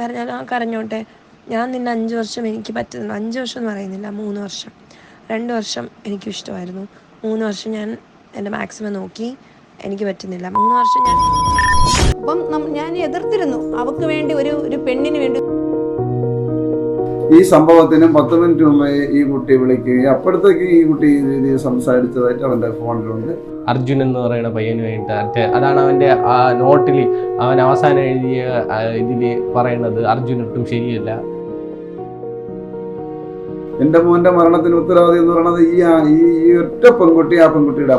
കരഞ്ഞാൽ ആ കരഞ്ഞോട്ടെ. ഞാൻ നിന്നെ അഞ്ച് വർഷം എനിക്ക് പറ്റുന്നു അഞ്ച് വർഷം എന്ന് പറയുന്നില്ല മൂന്ന് വർഷം. രണ്ട് വർഷം എനിക്ക് ഇഷ്ടമായിരുന്നു. മൂന്ന് വർഷം ഞാൻ എന്റെ മാക്സിമം നോക്കി എനിക്ക് പറ്റുന്നില്ല. മൂന്ന് വർഷം ഞാൻ അപ്പം ഞാൻ എതിർത്തിരുന്നു. അവക്ക് വേണ്ടി ഒരു ഒരു പെണ്ണിന് വേണ്ടി ഈ സംഭവത്തിന് പത്ത് മിനിറ്റ് മുമ്പേ ഈ കുട്ടി വിളിക്കുകയും അപ്പോഴത്തേക്ക് ഈ കുട്ടി ഈ രീതിയിൽ സംസാരിച്ചതായിട്ട് അവന്റെ ഫോണിലുണ്ട്. അർജുൻ എന്ന് പറയുന്ന പയ്യനുമായിട്ട് മറ്റേ അതാണ് അവന്റെ ആ നോട്ടിൽ അവൻ അവസാനം എഴുതിയ ഇതിൽ പറയുന്നത്. അർജുൻ ഒട്ടും ശരിയല്ല. എന്റെ മോന്റെ മരണത്തിന് ഉത്തരവാദി എന്ന് പറയുന്നത് ഈ ഈ ഒറ്റ പെൺകുട്ടി ആ പെൺകുട്ടിയുടെ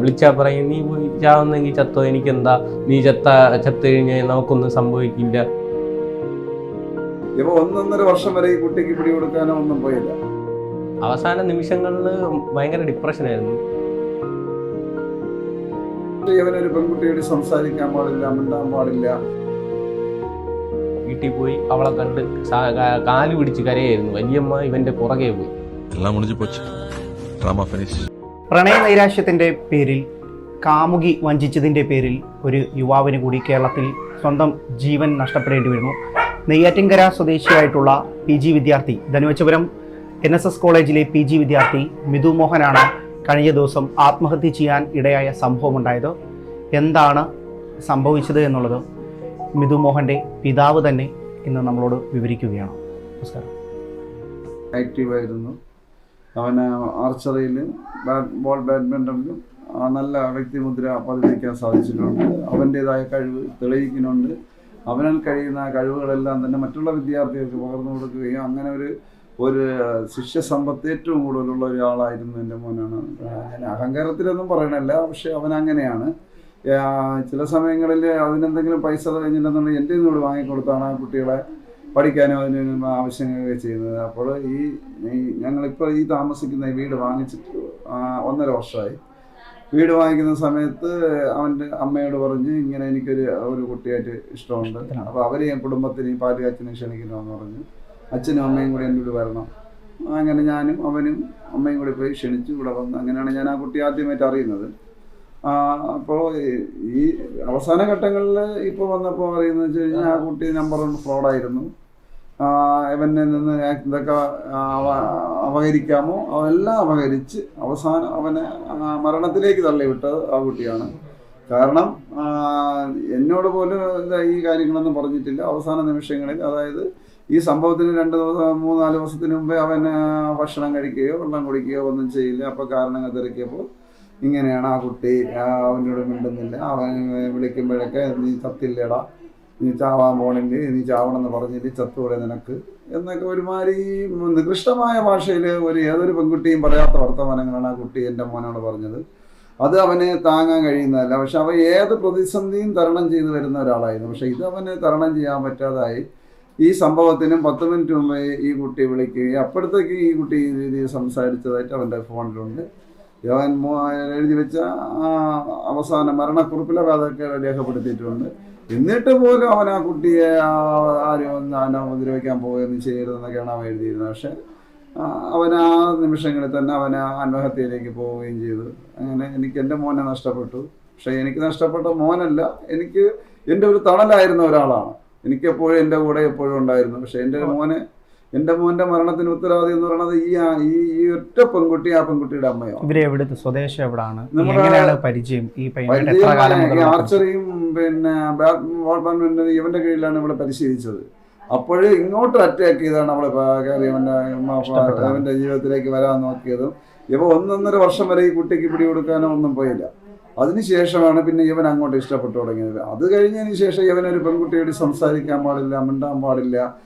വിളിച്ചാൽ പറയും നീ പോയി ചാവുന്നെങ്കിൽ ചത്തോ? എനിക്കെന്താ? നീ ചത്ത ചത്തു കഴിഞ്ഞാൽ നമുക്കൊന്നും സംഭവിക്കില്ല. ഇപ്പൊ ഒന്നൊന്നര വർഷം വരെ ഈ കുട്ടിക്ക് പിടികൊടുക്കാനോ ഒന്നും പോയില്ല. അവസാന നിമിഷങ്ങളിൽ ഭയങ്കര ഡിപ്രഷനായിരുന്നു ഒരു പെൺകുട്ടിയോട് സംസാരിക്കാൻ പാടില്ല മിണ്ടാൻ പാടില്ല. വീട്ടിൽ പോയി അവളെ കണ്ട് കാൽ പിടിച്ച് കരയായിരുന്നു. വലിയമ്മ ഇവന്റെ പുറകെ പോയി. എല്ലാം ഡ്രാമ ഫിനിഷ്. പ്രണയ നൈരാശ്യത്തിന്റെ പേരിൽ കാമുകി വഞ്ചിച്ചതിന്റെ പേരിൽ ഒരു യുവാവിന് കൂടി കേരളത്തിൽ സ്വന്തം ജീവൻ നഷ്ടപ്പെടേണ്ടി വരുന്നു. നെയ്യാറ്റിൻകര സ്വദേശിയായിട്ടുള്ള പി ജി വിദ്യാർത്ഥി ധനുവച്ചപുരം എൻ എസ് എസ് കോളേജിലെ പി ജി വിദ്യാർത്ഥി മിഥു മോഹനാണ് കഴിഞ്ഞ ദിവസം ആത്മഹത്യ ചെയ്യാൻ ഇടയായ സംഭവമുണ്ടായത്. എന്താണ് സംഭവിച്ചത് എന്നുള്ളത് മിഥു മോഹന്റെ പിതാവ് തന്നെ ഇന്ന് നമ്മളോട് വിവരിക്കുകയാണ്. നമസ്കാരം. ആക്റ്റീവായിരുന്നു അവൻ ആർച്ചറിയിലും ബാറ്റ് ബോൾ ബാഡ്മിന്റണിലും നല്ല വ്യക്തിമുദ്ര പതിപ്പിക്കാൻ സാധിച്ചിട്ടുണ്ട്. അവന്റേതായ കഴിവ് തെളിയിക്കുന്നുണ്ട്. അവനാൽ കഴിയുന്ന കഴിവുകളെല്ലാം തന്നെ മറ്റുള്ള വിദ്യാർത്ഥികൾക്ക് പകർന്നു കൊടുക്കുകയും അങ്ങനെ ഒരു ഒരു ശിഷ്യസമ്പത്ത് ഏറ്റവും കൂടുതലുള്ള ഒരാളായിരുന്നു എന്റെ മോനാണ്. ഞാൻ അഹങ്കാരത്തിലൊന്നും പറയണല്ല പക്ഷെ അവൻ അങ്ങനെയാണ്. ചില സമയങ്ങളിൽ അതിനെന്തെങ്കിലും പൈസ കഴിഞ്ഞിട്ടുണ്ടെന്നുണ്ടെങ്കിൽ എന്റെ കൂടെ വാങ്ങിക്കൊടുത്താണ് ആ കുട്ടികളെ പഠിക്കാനും അതിന് ആവശ്യങ്ങളൊക്കെ ചെയ്യുന്നത്. അപ്പോൾ ഈ ഞങ്ങളിപ്പോൾ ഈ താമസിക്കുന്ന വീട് വാങ്ങിച്ചിട്ട് ഒന്നര വർഷമായി. വീട് വാങ്ങിക്കുന്ന സമയത്ത് അവന്റെ അമ്മയോട് പറഞ്ഞ് ഇങ്ങനെ എനിക്കൊരു ഒരു കുട്ടിയായിട്ട് ഇഷ്ടമുണ്ട്. അപ്പോൾ അവരെയും കുടുംബത്തിനെയും പാലുകാച്ചിനെ ക്ഷണിക്കണമെന്ന് പറഞ്ഞു അച്ഛനും അമ്മയും കൂടെ എന്നോട് വരണം. അങ്ങനെ ഞാനും അവനും അമ്മയും കൂടെ പോയി ക്ഷണിച്ചു ഇവിടെ വന്നു. അങ്ങനെയാണ് ഞാൻ ആ കുട്ടി ആദ്യമായിട്ട് അറിയുന്നത്. അപ്പോൾ ഈ അവസാന ഘട്ടങ്ങളിൽ ഇപ്പോൾ വന്നപ്പോൾ അറിയുന്നത് വെച്ച് കഴിഞ്ഞാൽ ആ കുട്ടി നമ്പർ വൺ ഫ്രോഡായിരുന്നു ഇവനിൽ നിന്ന് ഇതൊക്കെ അപകരിക്കാമോ അതെല്ലാം അപഹരിച്ച് അവസാനം അവനെ മരണത്തിലേക്ക് തള്ളിവിട്ടത് ആ കുട്ടിയാണ്. കാരണം എന്നോട് പോലും ഈ കാര്യങ്ങളൊന്നും പറഞ്ഞിട്ടില്ല. അവസാന നിമിഷങ്ങളിൽ അതായത് ഈ സംഭവത്തിന് രണ്ട് ദിവസം മൂന്നാൽ ദിവസത്തിന് മുമ്പേ അവൻ ഭക്ഷണം കഴിക്കുകയോ വെള്ളം കുടിക്കുകയോ ഒന്നും ചെയ്യില്ല. അപ്പോൾ കാരണങ്ങൾ തിരക്കിയപ്പോൾ ഇങ്ങനെയാണ് ആ കുട്ടി അവനോട് മിണ്ടുന്നില്ല. അവൻ വിളിക്കുമ്പോഴൊക്കെ നീ ചത്തില്ലടാ. നീ ചാവാൻ പോണെങ്കിൽ നീ ചാവണം ചാവണമെന്ന് പറഞ്ഞില്ല? ചത്തുകൂടെ നിനക്ക്. എന്നൊക്കെ ഒരുമാതിരി നികൃഷ്ടമായ ഭാഷയിൽ ഒരു ഏതൊരു പെൺകുട്ടിയും പറയാത്ത വർത്തമാനങ്ങളാണ് ആ കുട്ടി എന്റെ മോനോട് പറഞ്ഞത്. അത് അവന് താങ്ങാൻ കഴിയുന്നതല്ല. പക്ഷെ അവൻ ഏത് പ്രതിസന്ധിയും തരണം ചെയ്തു വരുന്ന ഒരാളായിരുന്നു. പക്ഷെ ഇത് അവന് തരണം ചെയ്യാൻ പറ്റാതായി. ഈ സംഭവത്തിനും പത്ത് മിനിറ്റ് മുമ്പേ ഈ കുട്ടി വിളിക്കുകയും അപ്പോഴത്തേക്ക് ഈ കുട്ടി ഈ രീതിയിൽ സംസാരിച്ചതായിട്ട് അവന്റെ ഫോണിലുണ്ട്. യവൻ എഴുതി വെച്ച ആ അവസാന മരണക്കുറിപ്പിൽ അതൊക്കെ രേഖപ്പെടുത്തിയിട്ടുണ്ട്. എന്നിട്ട് പോലും അവൻ ആ കുട്ടിയെ ആരും അവനെ ഉപദ്രവിക്കാൻ പോവുകയൊന്നും ചെയ്യരുതെന്നൊക്കെയാണ് അവൻ എഴുതിയിരുന്നത്. പക്ഷെ അവൻ ആ നിമിഷങ്ങളിൽ തന്നെ അവൻ ആത്മഹത്യയിലേക്ക് പോവുകയും ചെയ്തു. അങ്ങനെ എനിക്ക് എന്റെ മോനെ നഷ്ടപ്പെട്ടു. പക്ഷെ എനിക്ക് നഷ്ടപ്പെട്ട മോനല്ല. എനിക്ക് എന്റെ ഒരു തണലായിരുന്ന ഒരാളാണ്. എനിക്ക് എപ്പോഴും എന്റെ കൂടെ എപ്പോഴും ഉണ്ടായിരുന്നു. പക്ഷെ എന്റെ മോനെ എന്റെ മോന്റെ മരണത്തിന് ഉത്തരവാദി എന്ന് പറയുന്നത് ഈ ആ- ഈ ഈ ഒറ്റ പെൺകുട്ടി ആ പെൺകുട്ടിയുടെ അമ്മയോ? ഇവരെ എവിടുത്തെ? സ്വദേശം എവിടാണ്? എങ്ങനെയാണ് പരിചയം ഈ ആർച്ചറിയും പിന്നെ ബാഡ്മിന്റൺ ഇവന്റെ കീഴിലാണ് ഇവിടെ പരിശീലിച്ചത്. അപ്പോഴേ ഇങ്ങോട്ട് അറ്റാക്ക് ചെയ്താണ് അവളെ കയറി ജീവിതത്തിലേക്ക് വരാൻ നോക്കിയതും. ഇപ്പൊ ഒന്നൊന്നര വർഷം വരെ ഈ കുട്ടിക്ക് പിടികൊടുക്കാനോ ഒന്നും പോയില്ല. അതിനുശേഷമാണ് പിന്നെ ഇവൻ അങ്ങോട്ട് ഇഷ്ടപ്പെട്ടു തുടങ്ങിയത്. അത് കഴിഞ്ഞതിന് ശേഷം ഇവനൊരു പെൺകുട്ടിയോട് സംസാരിക്കാൻ പാടില്ല മിണ്ടാൻ പാടില്ല.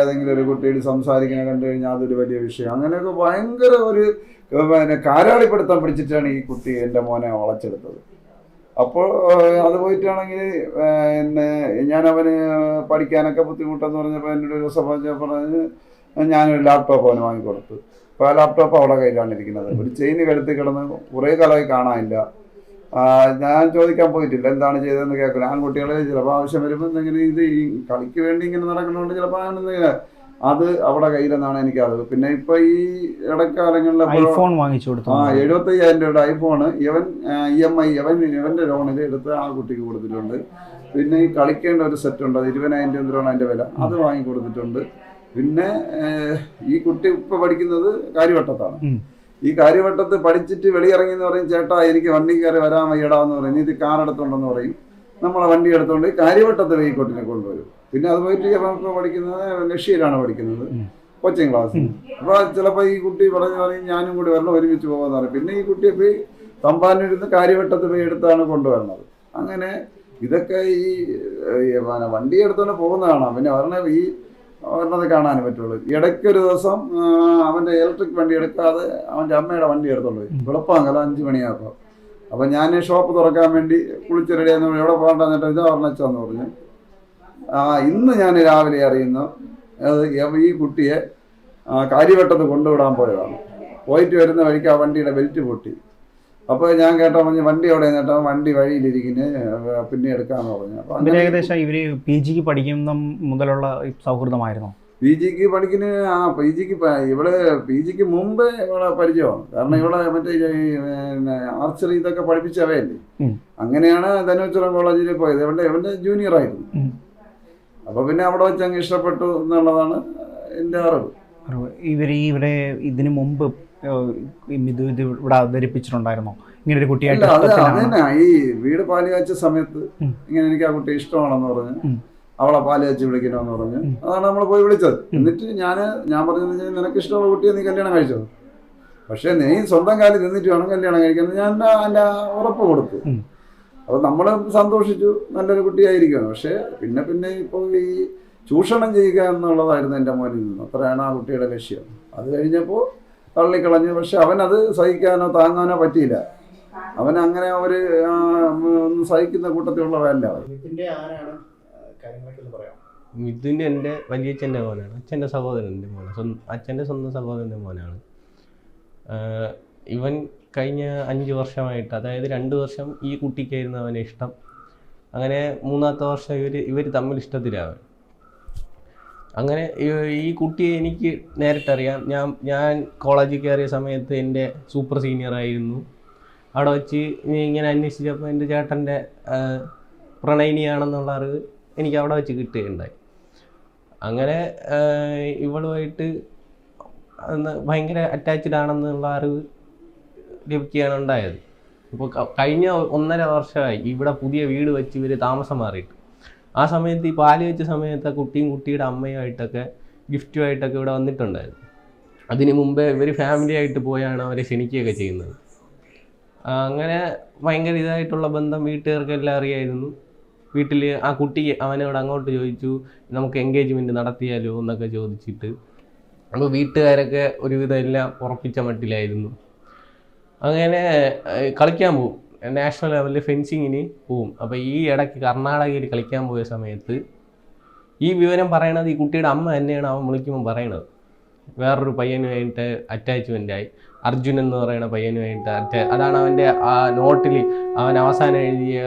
ഏതെങ്കിലും ഒരു കുട്ടിയോട് സംസാരിക്കാൻ കണ്ടു കഴിഞ്ഞാൽ അതൊരു വലിയ വിഷയം. അങ്ങനെയൊക്കെ ഭയങ്കര ഒരു പിന്നെ കാരാളിപ്പെടുത്താൻ പിടിച്ചിട്ടാണ് ഈ കുട്ടി എന്റെ മോനെ വളച്ചെടുത്തത്. അപ്പോൾ അത് പോയിട്ടാണെങ്കിൽ പിന്നെ ഞാൻ അവന് പഠിക്കാനൊക്കെ ബുദ്ധിമുട്ടെന്ന് പറഞ്ഞപ്പോൾ എന്നോട് ഒരു ദിവസം പറഞ്ഞ- ഞാനൊരു ലാപ്ടോപ്പ് അവന് വാങ്ങിക്കൊടുത്തു. അപ്പോൾ ആ ലാപ്ടോപ്പ് അവിടെ കയ്യിലാണ് ഇരിക്കുന്നത്. ഒരു ചെയിൻ കഴുത്തി കിടന്ന് കുറേ കാലമായി കാണാനില്ല. ഞാൻ ചോദിക്കാൻ പോയിട്ടില്ല. എന്താണ് ചെയ്തതെന്ന് ഞാൻ കുട്ടികളെ ചിലപ്പോൾ ആവശ്യം വരുമ്പോൾ എന്തെങ്കിലും ഇത് ഈ കളിക്ക് വേണ്ടി ഇങ്ങനെ നടക്കുന്നതുകൊണ്ട് ചിലപ്പോൾ അങ്ങനെ അത് അവിടെ കയ്യിലെന്നാണ് എനിക്കറിവ് പിന്നെ ഇപ്പൊ ഈ ഇടക്കാലങ്ങളിൽ ഐഫോൺ വാങ്ങിച്ചു കൊടുത്തു. ആ എഴുപത്തയ്യായിരം രൂപയുടെ ഐഫോൺ ഇവൻ ഇ എം ഐ ഇവൻ ഇവന്റെ ലോണിൽ എടുത്ത് ആ കുട്ടിക്ക് കൊടുത്തിട്ടുണ്ട്. പിന്നെ ഈ കളിക്കേണ്ട ഒരു സെറ്റ് ഉണ്ട്. അത് ഇരുപതിനായിരം രൂപ എന്തിനാണ് അതിന്റെ വില? അത് വാങ്ങി കൊടുത്തിട്ടുണ്ട്. പിന്നെ ഈ കുട്ടി ഇപ്പൊ പഠിക്കുന്നത് കാര്യവട്ടത്താണ്. ഈ കാര്യവട്ടത്ത് പഠിച്ചിട്ട് വെളിയിറങ്ങി എന്ന് പറയും ചേട്ടാ എനിക്ക് വണ്ടി കയറി വരാൻ വയ്യടാ എന്ന് പറയും. ഇത് കാർ എടുത്തോണ്ടെന്ന് പറയും. നമ്മളെ വണ്ടി എടുത്തോണ്ട് കാര്യവട്ടത്ത് വെയിക്കോട്ടിനെ കൊണ്ടുവരും. പിന്നെ അത് പോയിട്ട് ഇപ്പം പഠിക്കുന്നത് ലക്ഷ്യയിലാണ് പഠിക്കുന്നത്. കോച്ചിങ് ക്ലാസ് അപ്പൊ ചിലപ്പോ ഈ കുട്ടി പറഞ്ഞു പറയും ഞാനും കൂടി വരണം ഒരുമിച്ച് പോകാന്ന് പറയും പിന്നെ ഈ കുട്ടിയെ പോയി തമ്പാനിരുന്ന് കാര്യവട്ടത്ത് പോയി എടുത്താണ് കൊണ്ടുവരുന്നത്. അങ്ങനെ ഇതൊക്കെ ഈ വണ്ടി എടുത്തോണ്ട് പോകുന്നതാണ്. പിന്നെ പറഞ്ഞ ഈ ഒരെണ്ണത് കാണാൻ പറ്റുള്ളൂ. ഇടയ്ക്ക് ഒരു ദിവസം അവന്റെ ഇലക്ട്രിക് വണ്ടി എടുക്കാതെ അവന്റെ അമ്മയുടെ വണ്ടി എടുത്തുള്ളൂ വെളുപ്പാങ്കല അഞ്ചു അപ്പം അപ്പൊ ഞാൻ ഷോപ്പ് തുറക്കാൻ വേണ്ടി കുളിച്ച് റെഡിയാന്ന് ആയിരുന്നു എവിടെ എന്നിട്ട് ഇതാ പറഞ്ഞെന്ന് പറഞ്ഞു. ആ ഇന്ന് ഞാൻ രാവിലെ അറിയുന്നു ഈ കുട്ടിയെ കാര്യവട്ടത്ത് കൊണ്ടുവിടാൻ പോയതാണ്. പോയിട്ട് വരുന്ന വഴിക്ക് ആ വണ്ടിയുടെ ബെൽറ്റ് പൊട്ടി. അപ്പോൾ ഞാൻ കേട്ടോ പറഞ്ഞു വണ്ടി എവിടെ കേട്ടോ? വണ്ടി വഴിയിലിരിക്കുന്നത് പിന്നെ എടുക്കാന്ന് പറഞ്ഞു. അപ്പോൾ അങ്ങനെ ഏകദേശം ഇവർ പി ജിക്ക് പഠിക്കുന്ന മുതലുള്ള സൗഹൃദമായിരുന്നു? പി ജിക്ക് പഠിക്കുന്ന ആ പി ജിക്ക് ഇവിടെ പി ജിക്ക് മുമ്പേ ഇവിടെ പരിചയമാണ്. കാരണം ഇവിടെ മറ്റേ ആർച്ചറി ഇതൊക്കെ പഠിപ്പിച്ചവയല്ലേ. അങ്ങനെയാണ് ധനുവച്ചുറം കോളേജിൽ പോയത്. ഇവന്റെ ഇവന്റെ ജൂനിയർ ആയിരുന്നു. അപ്പൊ പിന്നെ അവിടെ വെച്ച് അങ്ങ് ഇഷ്ടപ്പെട്ടു എന്നുള്ളതാണ് എന്റെ അറിവ്. ഇവർ ഇവിടെ ഇതിനു മുമ്പ് ഇത് ഇത് ഇവിടെ അവതരിപ്പിച്ചിട്ടുണ്ടായിരുന്നോ. ഇങ്ങനെ ഒരു കുട്ടിയായിട്ട് ഈ വീട് പാൽ കാച്ച സമയത്ത്. ഇങ്ങനെ എനിക്ക് ആ കുട്ടി ഇഷ്ടമാണെന്ന് പറഞ്ഞ്. അവളെ പാൽ കാച്ചി വിളിക്കണമെന്ന് പറഞ്ഞ്. അതാണ് നമ്മൾ പോയി വിളിച്ചത്. എന്നിട്ട് ഞാൻ ഞാൻ പറഞ്ഞത് നിനക്ക് ഇഷ്ടമുള്ള കുട്ടിയെ നീ കല്യാണം കഴിച്ചത് പക്ഷെ നീ സ്വന്തം കാലിൽ നിന്നിട്ട് വേണം കല്യാണം കഴിക്കാൻ. ഞാൻ എന്റെ ഉറപ്പ് കൊടുത്തു. അപ്പൊ നമ്മൾ സന്തോഷിച്ചു. നല്ലൊരു കുട്ടിയായിരിക്കണം പക്ഷെ പിന്നെ പിന്നെ ഇപ്പോൾ ഈ ചൂഷണം ചെയ്യുക എന്നുള്ളതായിരുന്നു എന്റെ മോനിൽ നിന്ന്. അത്രയാണ് ആ കുട്ടിയുടെ ലക്ഷ്യം. അത് കഴിഞ്ഞപ്പോൾ തള്ളിക്കളഞ്ഞു. പക്ഷെ അവനത് സഹിക്കാനോ താങ്ങാനോ പറ്റിയില്ല. അവൻ അങ്ങനെ അവർ. സഹിക്കുന്ന പറയാം മിഥുൻ എന്റെ വലിയച്ഛന്റെ മോനാണ്. അച്ഛന്റെ സഹോദരന്റെ മോനാണ്. സ്വന്തം അച്ഛന്റെ സ്വന്തം സഹോദരന്റെ മോനാണ്. ഇവൻ കഴിഞ്ഞ അഞ്ച് വർഷമായിട്ട് അതായത് രണ്ട് വർഷം ഈ കുട്ടിക്കായിരുന്നു അവനെ ഇഷ്ടം. അങ്ങനെ മൂന്നാമത്തെ വർഷം ഇവർ ഇവർ തമ്മിൽ ഇഷ്ടത്തിലാവൻ അങ്ങനെ ഈ- കുട്ടിയെ എനിക്ക് നേരിട്ടറിയാം. ഞാൻ ഞാൻ കോളേജിൽ കയറിയ സമയത്ത് എന്റെ സൂപ്പർ സീനിയർ ആയിരുന്നു. അവിടെ വെച്ച് ഇങ്ങനെ അന്വേഷിച്ചപ്പോൾ എന്റെ ചേട്ടന്റെ പ്രണയിനിയാണെന്നുള്ള അറിവ് എനിക്ക് അവിടെ വെച്ച് കിട്ടുകയുണ്ടായി. അങ്ങനെ ഇവളുമായിട്ട് ഭയങ്കര അറ്റാച്ച്ഡ് ആണെന്നുള്ള അറിവ് ലഭിക്കുകയാണ് ഉണ്ടായത്. ഇപ്പോൾ കഴിഞ്ഞ ഒന്നര വർഷമായി ഇവിടെ പുതിയ വീട് വെച്ച് ഇവർ താമസം മാറിയിട്ട്. ആ സമയത്ത് ഈ പാൽ വെച്ച സമയത്ത് കുട്ടിയും കുട്ടിയുടെ അമ്മയുമായിട്ടൊക്കെ ഗിഫ്റ്റുമായിട്ടൊക്കെ ഇവിടെ വന്നിട്ടുണ്ടായിരുന്നു. അതിന് മുമ്പേ ഇവർ ഫാമിലി ആയിട്ട് പോയാണ് അവരെ ക്ഷണിക്കുകയൊക്കെ ചെയ്യുന്നത്. അങ്ങനെ ഭയങ്കര ഇതായിട്ടുള്ള ബന്ധം വീട്ടുകാർക്കെല്ലാം അറിയായിരുന്നു. വീട്ടിൽ ആ കുട്ടി അവനോട് അങ്ങോട്ട് ചോദിച്ചു നമുക്ക് എൻഗേജ്മെന്റ് നടത്തിയാലോ? എന്നൊക്കെ ചോദിച്ചിട്ട്. അപ്പോൾ വീട്ടുകാരൊക്കെ ഒരുവിധം എല്ലാം ഉറപ്പിച്ച മട്ടിലായിരുന്നു. അങ്ങനെ കളിക്കാൻ പോകും നാഷണൽ ലെവലിൽ ഫെൻസിങ്ങിന് പോവും. അപ്പോൾ ഈ ഇടയ്ക്ക് കർണാടകയിൽ കളിക്കാൻ പോയ സമയത്ത് ഈ വിവരം പറയണത് ഈ കുട്ടിയുടെ അമ്മ തന്നെയാണ് അവൻ വിളിക്കുമ്പോൾ പറയണത്. വേറൊരു പയ്യനുമായിട്ട് അറ്റാച്ച്മെന്റ് ആയി. അർജുൻ എന്ന് പറയുന്ന പയ്യനുമായിട്ട് അറ്റാ അതാണ് അവന്റെ ആ നോട്ടിൽ അവൻ അവസാനം എഴുതിയ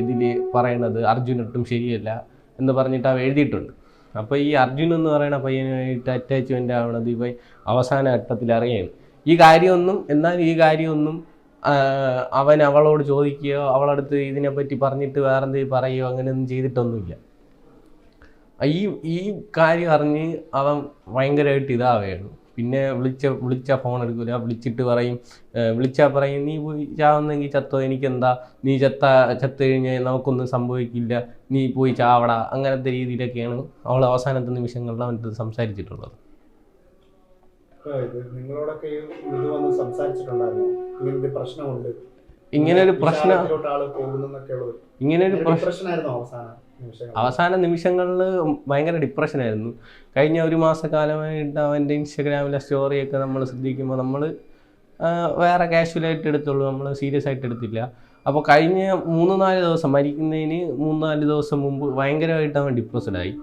ഇതിൽ പറയണത് അർജുൻ ഒട്ടും ശരിയല്ല എന്ന് പറഞ്ഞിട്ട് അവൻ എഴുതിയിട്ടുണ്ട്. അപ്പോൾ ഈ അർജുൻ എന്ന് പറയുന്ന പയ്യനുമായിട്ട് അറ്റാച്ച്മെന്റ് ആവണത് ഇപ്പം അവസാന ഘട്ടത്തിൽ അറിയാണ് ഈ കാര്യമൊന്നും എന്നാൽ ഈ കാര്യമൊന്നും അവൻ അവളോട് ചോദിക്കുകയോ അവളടുത്ത് ഇതിനെപ്പറ്റി പറഞ്ഞിട്ട് വേറെന്തെങ്കിലും പറയുകയോ അങ്ങനെയൊന്നും ചെയ്തിട്ടൊന്നുമില്ല. ഈ ഈ കാര്യം അറിഞ്ഞ് അവൻ ഭയങ്കരമായിട്ട് ഇതാവുകയാണ്. പിന്നെ വിളിച്ച വിളിച്ചാൽ ഫോൺ എടുക്കില്ല വിളിച്ചിട്ട് പറയും വിളിച്ചാൽ പറയും നീ പോയി ചാവുന്നെങ്കിൽ ചത്തോ? എനിക്കെന്താ? നീ ചത്ത ചത്തു കഴിഞ്ഞാൽ നമുക്കൊന്നും സംഭവിക്കില്ല. നീ പോയി ചാവടാ. അങ്ങനത്തെ രീതിയിലൊക്കെയാണ് അവൾ അവസാനത്തെ നിമിഷങ്ങളിൽ അവന്റെ സംസാരിച്ചിട്ടുള്ളത്. നിങ്ങളോടൊക്കെ ഇത് വന്ന് സംസാരിച്ചിട്ടുണ്ടായിരുന്നു. ഒരു പ്രശ്നമുണ്ട്. ഇങ്ങനെ ഒരു പ്രശ്നം ഇങ്ങനെ ഒരു പ്രശ്നം പ്രശ്നമായിരുന്നു അവസാനം അവസാന നിമിഷങ്ങളിൽ ഭയങ്കര ഡിപ്രഷനായിരുന്നു. കഴിഞ്ഞ ഒരു മാസക്കാലമായിട്ട് അവന്റെ ഇൻസ്റ്റഗ്രാമിലെ സ്റ്റോറിയൊക്കെ നമ്മൾ ശ്രദ്ധിക്കുമ്പോൾ നമ്മൾ വേറെ കാഷ്വലായിട്ട് എടുത്തുള്ളൂ. നമ്മൾ സീരിയസ് ആയിട്ട് എടുത്തില്ല. അപ്പോൾ കഴിഞ്ഞ മൂന്ന് നാല് ദിവസം മരിക്കുന്നതിന് മൂന്ന് നാല് ദിവസം മുമ്പ് ഭയങ്കരമായിട്ട് അവൻ ഡിപ്രസ്ഡായി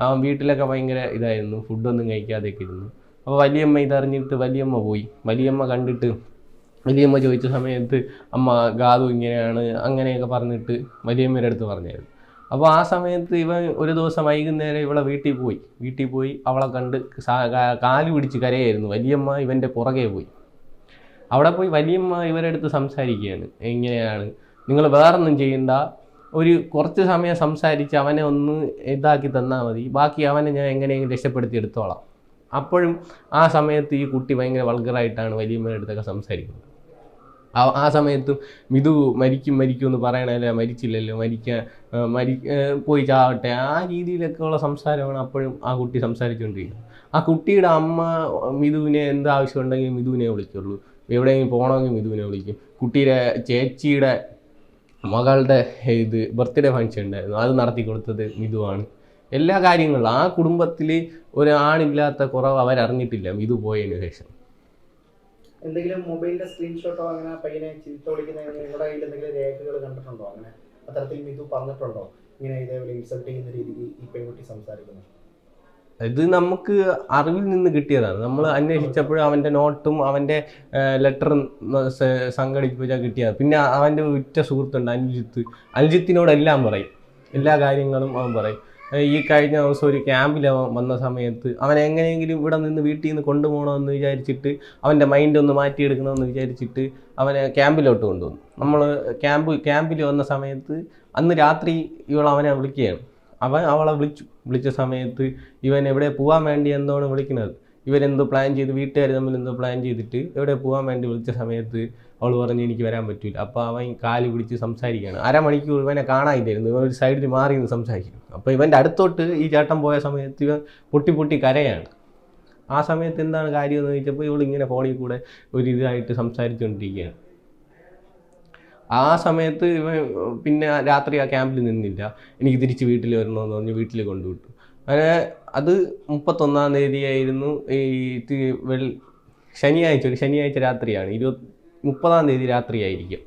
അവൻ വീട്ടിലൊക്കെ ഭയങ്കര ഇതായിരുന്നു. ഫുഡൊന്നും കഴിക്കാതെയൊക്കെ ഇരുന്നു. അപ്പോൾ വലിയമ്മ ഇതറിഞ്ഞിട്ട് വലിയമ്മ പോയി. വലിയമ്മ കണ്ടിട്ട് വലിയമ്മ ചോദിച്ച സമയത്ത് അമ്മ ഗാതു ഇങ്ങനെയാണ് അങ്ങനെയൊക്കെ പറഞ്ഞിട്ട് വലിയമ്മയുടെ അടുത്ത് പറഞ്ഞായിരുന്നു. അപ്പോൾ ആ സമയത്ത് ഇവൻ ഒരു ദിവസം വൈകുന്നേരം ഇവളെ വീട്ടിൽ പോയി. വീട്ടിൽ പോയി അവളെ കണ്ട് കാൽ പിടിച്ച് കരയായിരുന്നു. വലിയമ്മ ഇവന്റെ പുറകെ പോയി. അവിടെ പോയി വലിയമ്മ ഇവരുടെ അടുത്ത് സംസാരിക്കുകയാണ്. എങ്ങനെയാണ്? നിങ്ങൾ വേറൊന്നും ചെയ്യണ്ട. ഒരു കുറച്ച് സമയം സംസാരിച്ച് അവനെ ഒന്ന് ഇതാക്കി തന്നാൽ മതി. ബാക്കി അവനെ ഞാൻ എങ്ങനെയെങ്കിലും രക്ഷപ്പെടുത്തി എടുത്തോളാം. അപ്പോഴും ആ സമയത്ത് ഈ കുട്ടി ഭയങ്കര വൾഗറായിട്ടാണ് വലിയമ്മയുടെ അടുത്തൊക്കെ സംസാരിക്കുന്നത്. ആ സമയത്തും മിതു മരിക്കും മരിക്കും എന്ന് പറയണല്ലോ മരിച്ചില്ലല്ലോ മരിക്കാൻ മരി പോയി ചാവട്ടെ ആ രീതിയിലൊക്കെ ഉള്ള സംസാരമാണ് അപ്പോഴും ആ കുട്ടി സംസാരിച്ചുകൊണ്ടിരിക്കുന്നത്. ആ കുട്ടിയുടെ അമ്മ മിതുവിനെ എന്ത് ആവശ്യമുണ്ടെങ്കിലും മിതുവിനെ വിളിക്കുള്ളൂ. എവിടെയെങ്കിലും പോകണമെങ്കിൽ മിതുവിനെ വിളിക്കും. കുട്ടിയുടെ ചേച്ചിയുടെ മകളുടെ ഇത് ബർത്ത്ഡേ ഫങ്ഷൻ ഉണ്ടായിരുന്നു. അത് നടത്തി കൊടുത്തത് മിതുവാണ് എല്ലാ കാര്യങ്ങളും. ആ കുടുംബത്തിൽ ഒരു ആണില്ലാത്ത കുറവ് അവരറിഞ്ഞിട്ടില്ല. ഇത് പോയതിനു ശേഷം. എന്തെങ്കിലും മൊബൈലിന്റെ സ്ക്രീൻഷോട്ടോ അങ്ങനെ പയ്യനെ ചീത്ത വിളിക്കുന്ന നിങ്ങളുടെ കയ്യിൽ എന്തെങ്കിലും രേഖകൾ കണ്ടിട്ടുണ്ടോ? അങ്ങനെ അത്തരത്തിൽ മിതു പറഞ്ഞിട്ടുണ്ടോ? ഇങ്ങനെ ഇതേപോലെ ഇൻസൾട്ട് ചെയ്യുന്ന രീതിക്ക് ഈ പെൺകുട്ടി സംസാരിക്കുന്നു. ഇത് നമുക്ക് അറിവിൽ നിന്ന് കിട്ടിയതാണ്. നമ്മൾ അന്വേഷിച്ചപ്പോഴും അവന്റെ നോട്ടും അവന്റെ ലെറ്ററും സംഘടിപ്പിച്ചാൽ കിട്ടിയത് പിന്നെ അവന്റെ ഉറ്റ സുഹൃത്തുണ്ട് അനുജിത്ത്. അനുജിത്തിനോടെല്ലാം പറയും. എല്ലാ കാര്യങ്ങളും അവൻ പറയും. ഈ കഴിഞ്ഞ ദിവസം ഒരു ക്യാമ്പിൽ അവൻ വന്ന സമയത്ത് അവൻ എങ്ങനെയെങ്കിലും ഇവിടെ നിന്ന് വീട്ടിൽ നിന്ന് കൊണ്ടുപോകണമെന്ന് വിചാരിച്ചിട്ട് അവന്റെ മൈൻഡ് ഒന്ന് മാറ്റിയെടുക്കണമെന്ന് വിചാരിച്ചിട്ട് അവനെ ക്യാമ്പിലോട്ട് കൊണ്ടുവന്നു. നമ്മൾ ക്യാമ്പ് ക്യാമ്പിൽ വന്ന സമയത്ത് അന്ന് രാത്രി ഇവൾ അവനെ വിളിക്കുകയാണ്. അവൻ അവളെ വിളിച്ചു. വിളിച്ച സമയത്ത് ഇവൻ എവിടെ പോകാൻ വേണ്ടി എന്താണ് വിളിക്കുന്നത്? ഇവരെന്തോ പ്ലാൻ ചെയ്ത് വീട്ടുകാർ തമ്മിൽ എന്തോ പ്ലാൻ ചെയ്തിട്ട് എവിടെ പോകാൻ വേണ്ടി വിളിച്ച സമയത്ത് അവൾ പറഞ്ഞ് എനിക്ക് വരാൻ പറ്റില്ല അപ്പോൾ അവൻ കാൽ പിടിച്ച് സംസാരിക്കുകയാണ്. അരമണിക്കൂർ ഇവനെ കാണാനില്ലായിരുന്നു. ഇവൻ ഒരു സൈഡിൽ മാറി നിന്ന് സംസാരിക്കുന്നു. അപ്പോൾ ഇവന്റെ അടുത്തോട്ട് ഈ ചേട്ടൻ പോയ സമയത്ത് ഇവൻ പൊട്ടി പൊട്ടി കരയാണ്. ആ സമയത്ത് എന്താണ് കാര്യം എന്ന് ചോദിച്ചപ്പോൾ ഇവൾ ഇങ്ങനെ ഫോണിൽ കൂടെ ഒരു ഇതായിട്ട് സംസാരിച്ചുകൊണ്ടിരിക്കുകയാണ് ആ സമയത്ത് ഇവൻ പിന്നെ രാത്രി ആ ക്യാമ്പിൽ നിന്നില്ല. എനിക്ക് തിരിച്ച് വീട്ടിൽ വരണമെന്ന് പറഞ്ഞ് വീട്ടിൽ കൊണ്ടുവിട്ടു. അങ്ങനെ അത് മുപ്പത്തൊന്നാം തീയതിയായിരുന്നു ഈ വെൾ ശനിയാഴ്ച ഒരു ശനിയാഴ്ച രാത്രിയാണ്. ഇരുപത് മുപ്പതാം തീയതി രാത്രിയായിരിക്കും.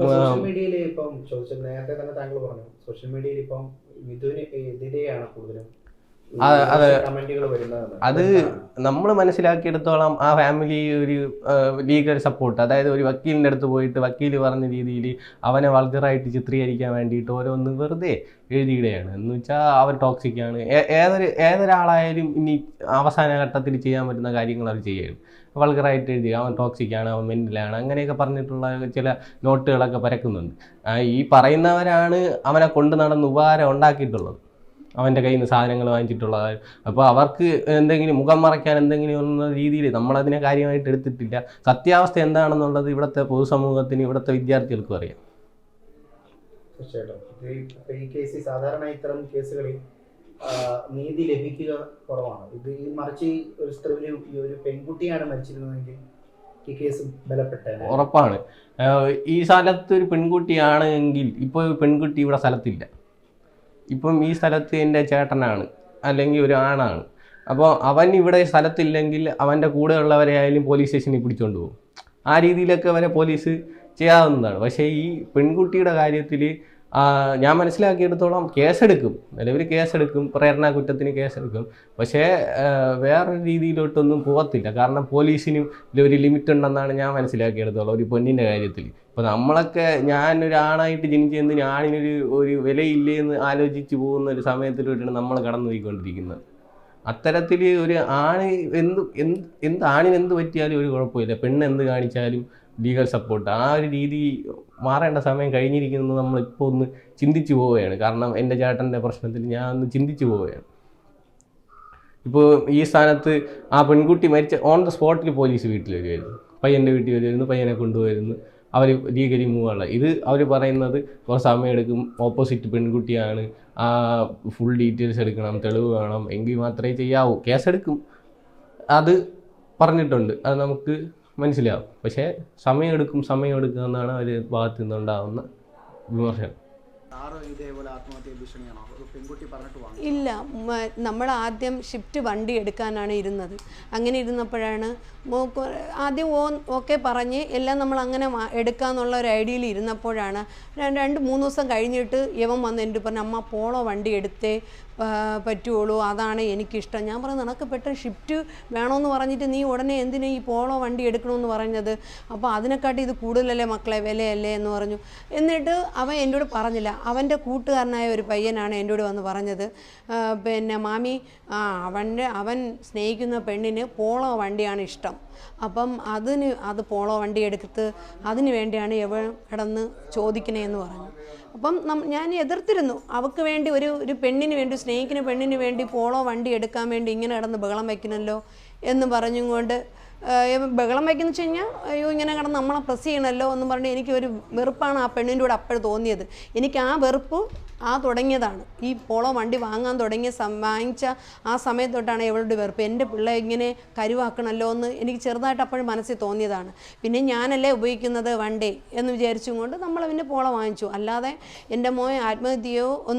സോഷ്യൽ മീഡിയയിൽ ഇപ്പം ചോദിച്ചത് നേരത്തെ തന്നെ താങ്കൾ പറഞ്ഞു സോഷ്യൽ മീഡിയയിൽ ഇപ്പം മിഥുവിന് എതിരെയാണ് കൂടുതലും ആ, അതെ. അത് നമ്മൾ മനസ്സിലാക്കിയെടുത്തോളം ആ ഫാമിലി ഒരു ലീഗൽ സപ്പോർട്ട് അതായത് ഒരു വക്കീലിന്റെ അടുത്ത് പോയിട്ട് വക്കീൽ പറഞ്ഞ രീതിയിൽ അവനെ വൾഗറായിട്ട് ചിത്രീകരിക്കാൻ വേണ്ടിയിട്ട് ഓരോന്ന് വെറുതെ എഴുതിയിടുകയാണ്. എന്ന് വെച്ചാൽ അവർ ടോക്സിക്കാണ് ഏതൊരു ഏതൊരാളായാലും ഇനി അവസാന ഘട്ടത്തിൽ ചെയ്യാൻ പറ്റുന്ന കാര്യങ്ങൾ അവർ ചെയ്യുകയാണ്. വൾഗറായിട്ട് എഴുതി അവൻ ടോക്സിക്കാണ് അവൻ മെന്റലാണ് അങ്ങനെയൊക്കെ പറഞ്ഞിട്ടുള്ള ചില നോട്ടുകളൊക്കെ പരക്കുന്നുണ്ട്. ഈ പറയുന്നവരാണ് അവനെ കൊണ്ട് നടന്ന് ഉപകാരം ഉണ്ടാക്കിയിട്ടുള്ളത്. അവന്റെ കയ്യിൽ നിന്ന് സാധനങ്ങൾ വാങ്ങിച്ചിട്ടുള്ളത് അപ്പോൾ അവർക്ക് എന്തെങ്കിലും മുഖം മറയ്ക്കാൻ എന്തെങ്കിലും എന്ന രീതിയിൽ നമ്മളതിനെ കാര്യമായിട്ട് എടുത്തിട്ടില്ല. സത്യാവസ്ഥ എന്താണെന്നുള്ളത് ഇവിടുത്തെ പൊതുസമൂഹത്തിന് ഇവിടുത്തെ വിദ്യാർത്ഥികൾക്കും അറിയാം. തീർച്ചയായിട്ടും. ഈ- കേസിൽ സാധാരണ ഇത്തരം കേസുകളിൽ നീതി ലഭിക്കുക കുറവാണ്. ഇത് ഈ മറിച്ച് ഒരു സ്ത്രീ ഒരു പെൺകുട്ടിയാണ് മരിച്ചിരുന്നതെങ്കിൽ ഈ കേസ് ഉറപ്പാണ്. ഈ സ്ഥലത്ത് ഒരു പെൺകുട്ടിയാണ് എങ്കിൽ ഇപ്പോൾ പെൺകുട്ടി ഇവിടെ സ്ഥലത്തില്ല. ഇപ്പം ഈ സ്ഥലത്ത് എന്റെ ചേട്ടനാണ് അല്ലെങ്കിൽ ഒരു ആണാണ് അപ്പോൾ അവൻ ഇവിടെ സ്ഥലത്തില്ലെങ്കിൽ അവന്റെ കൂടെ ഉള്ളവരെ ആയാലും പോലീസ് സ്റ്റേഷനിൽ പിടിച്ചുകൊണ്ട് പോകും. ആ രീതിയിലൊക്കെ അവരെ പോലീസ് ചെയ്യാവുന്നതാണ്. പക്ഷേ ഈ പെൺകുട്ടിയുടെ കാര്യത്തിൽ ഞാൻ മനസ്സിലാക്കിയെടുത്തോളം കേസെടുക്കും. നിലവിൽ കേസെടുക്കും പ്രേരണ കുറ്റത്തിന് കേസെടുക്കും. പക്ഷേ വേറെ രീതിയിലോട്ടൊന്നും പോകത്തില്ല. കാരണം പോലീസിനും ഇതിലൊരു ലിമിറ്റ് ഉണ്ടെന്നാണ് ഞാൻ മനസ്സിലാക്കിയെടുത്തോളം ഒരു പെണ്ണിന്റെ കാര്യത്തിൽ. ഇപ്പോൾ നമ്മളൊക്കെ ഞാനൊരാണായിട്ട് ജനിച്ചെന്ന് ഞാനിനൊരു ഒരു വിലയില്ലേ എന്ന് ആലോചിച്ച് പോകുന്ന ഒരു സമയത്തിലൂടെയാണ് നമ്മൾ കടന്നു പോയിക്കൊണ്ടിരിക്കുന്നത് അത്തരത്തിൽ ഒരു ആണ് എന്ത് എന്ത് എന്ത് ആണിനെന്ത് പറ്റിയാലും ഒരു കുഴപ്പമില്ല. പെണ്ണ് എന്ത് കാണിച്ചാലും ലീഗൽ സപ്പോർട്ട് ആ ഒരു രീതി മാറേണ്ട സമയം കഴിഞ്ഞിരിക്കുന്നത് നമ്മളിപ്പോൾ ഒന്ന് ചിന്തിച്ചു പോവുകയാണ്. കാരണം എന്റെ ചേട്ടന്റെ പ്രശ്നത്തിൽ ഞാൻ ഒന്ന് ചിന്തിച്ചു പോവുകയാണ്. ഇപ്പോൾ ഈ സ്ഥാനത്ത് ആ പെൺകുട്ടി മരിച്ച ഓൺ ദ സ്പോട്ടിൽ പോലീസ് വീട്ടിൽ വരുമായിരുന്നു പയ്യന്റെ വീട്ടിൽ വരുമായിരുന്നു പയ്യനെ കൊണ്ടുവരുന്നു അവർ ലീഗലി മൂവാണ് ഇത് അവർ പറയുന്നത് കുറച്ച് സമയം എടുക്കും ഓപ്പോസിറ്റ് പെൺകുട്ടിയാണ് ആ ഫുൾ ഡീറ്റെയിൽസ് എടുക്കണം തെളിവ് വേണം എങ്കിൽ മാത്രമേ ചെയ്യാവൂ. കേസെടുക്കും. അത് പറഞ്ഞിട്ടുണ്ട്. അത് നമുക്ക് മനസ്സിലാവും. പക്ഷേ സമയമെടുക്കും സമയമെടുക്കുക എന്നാണ് അവർ ഭാഗത്തു നിന്നുണ്ടാവുന്ന വിമർശനം. ഇതേപോലെ ആത്മഹത്യ ഭീഷണിയാണോ? പെൺകുട്ടി പറഞ്ഞിട്ട് വാങ്ങി? ഇല്ല. നമ്മൾ ആദ്യം ഷിഫ്റ്റ് വണ്ടി എടുക്കാനാണ് ഇരുന്നത്. അങ്ങനെ ഇരുന്നപ്പോഴാണ് ആദ്യം ഓ ഓക്കെ പറഞ്ഞ് എല്ലാം നമ്മൾ അങ്ങനെ എടുക്കാന്നുള്ള ഒരു ഐഡിയയിൽ ഇരുന്നപ്പോഴാണ് രണ്ട് മൂന്ന് ദിവസം കഴിഞ്ഞിട്ട് യവൻ വന്ന് എന്റെ പറഞ്ഞു അമ്മ പോളോ വണ്ടി എടുത്തേ? പറ്റുള്ളൂ അതാണ് എനിക്കിഷ്ടം. ഞാൻ പറഞ്ഞു നിനക്ക് പെട്ടെന്ന് ഷിഫ്റ്റ് വേണമെന്ന് പറഞ്ഞിട്ട് നീ ഉടനെ എന്തിനാ ഈ പോളോ വണ്ടി എടുക്കണമെന്ന് പറഞ്ഞത്? അപ്പോൾ അതിനെക്കാട്ടി ഇത് കൂടുതലല്ലേ മക്കളെ വിലയല്ലേ എന്ന് പറഞ്ഞു. എന്നിട്ട് അവൻ എന്നോട് പറഞ്ഞില്ല. അവന്റെ കൂട്ടുകാരനായ ഒരു പയ്യനാണ് എന്നോട് വന്ന് പറഞ്ഞത്. പിന്നെ മാമി അവന്റെ അവൻ സ്നേഹിക്കുന്ന പെണ്ണിന് പോളോ വണ്ടിയാണ് ഇഷ്ടം. അപ്പം അതിന് അത് പോളോ വണ്ടി എടുത്ത് അതിന് വേണ്ടിയാണ് എവ കിടന്ന് ചോദിക്കണേ എന്ന് പറഞ്ഞു. അപ്പം ഞാൻ എതിർത്തിരുന്നു. അവൾക്ക് വേണ്ടി ഒരു ഒരു പെണ്ണിന് വേണ്ടി സ്നേഹിക്കുന്ന പെണ്ണിന് വേണ്ടി പോളോ വണ്ടി എടുക്കാൻ വേണ്ടി ഇങ്ങനെ കിടന്ന് ബഹളം വയ്ക്കണമല്ലോ എന്ന് പറഞ്ഞും കൊണ്ട് ബഹളം വയ്ക്കുന്ന വെച്ച് കഴിഞ്ഞാൽ അയ്യോ ഇങ്ങനെ കിടന്ന് നമ്മളെ പ്രസ് ചെയ്യണമല്ലോ എന്ന് പറഞ്ഞ് എനിക്ക് ഒരു വെറുപ്പാണ് ആ പെണ്ണിന്റെ കൂടെ അപ്പോഴും തോന്നിയത്. എനിക്ക് ആ വെറുപ്പ് ആ തുടങ്ങിയതാണ്. ഈ പോളോ വണ്ടി വാങ്ങാൻ തുടങ്ങിയ വാങ്ങിച്ച ആ സമയത്ത് തൊട്ടാണ് ഇവളുടെ വെറുപ്പ്. എന്റെ പിള്ളേ ഇങ്ങനെ കരുവാക്കണമല്ലോ എന്ന് എനിക്ക് ചെറുതായിട്ട് അപ്പോഴും മനസ്സിൽ തോന്നിയതാണ്. പിന്നെ ഞാനല്ലേ ഉപയോഗിക്കുന്നത് വണ്ടി എന്ന് വിചാരിച്ചും കൊണ്ട് നമ്മൾ പിന്നെ പോളോ വാങ്ങിച്ചു. അല്ലാതെ എന്റെ മോൻ ആത്മഹത്യയോ ഒന്നും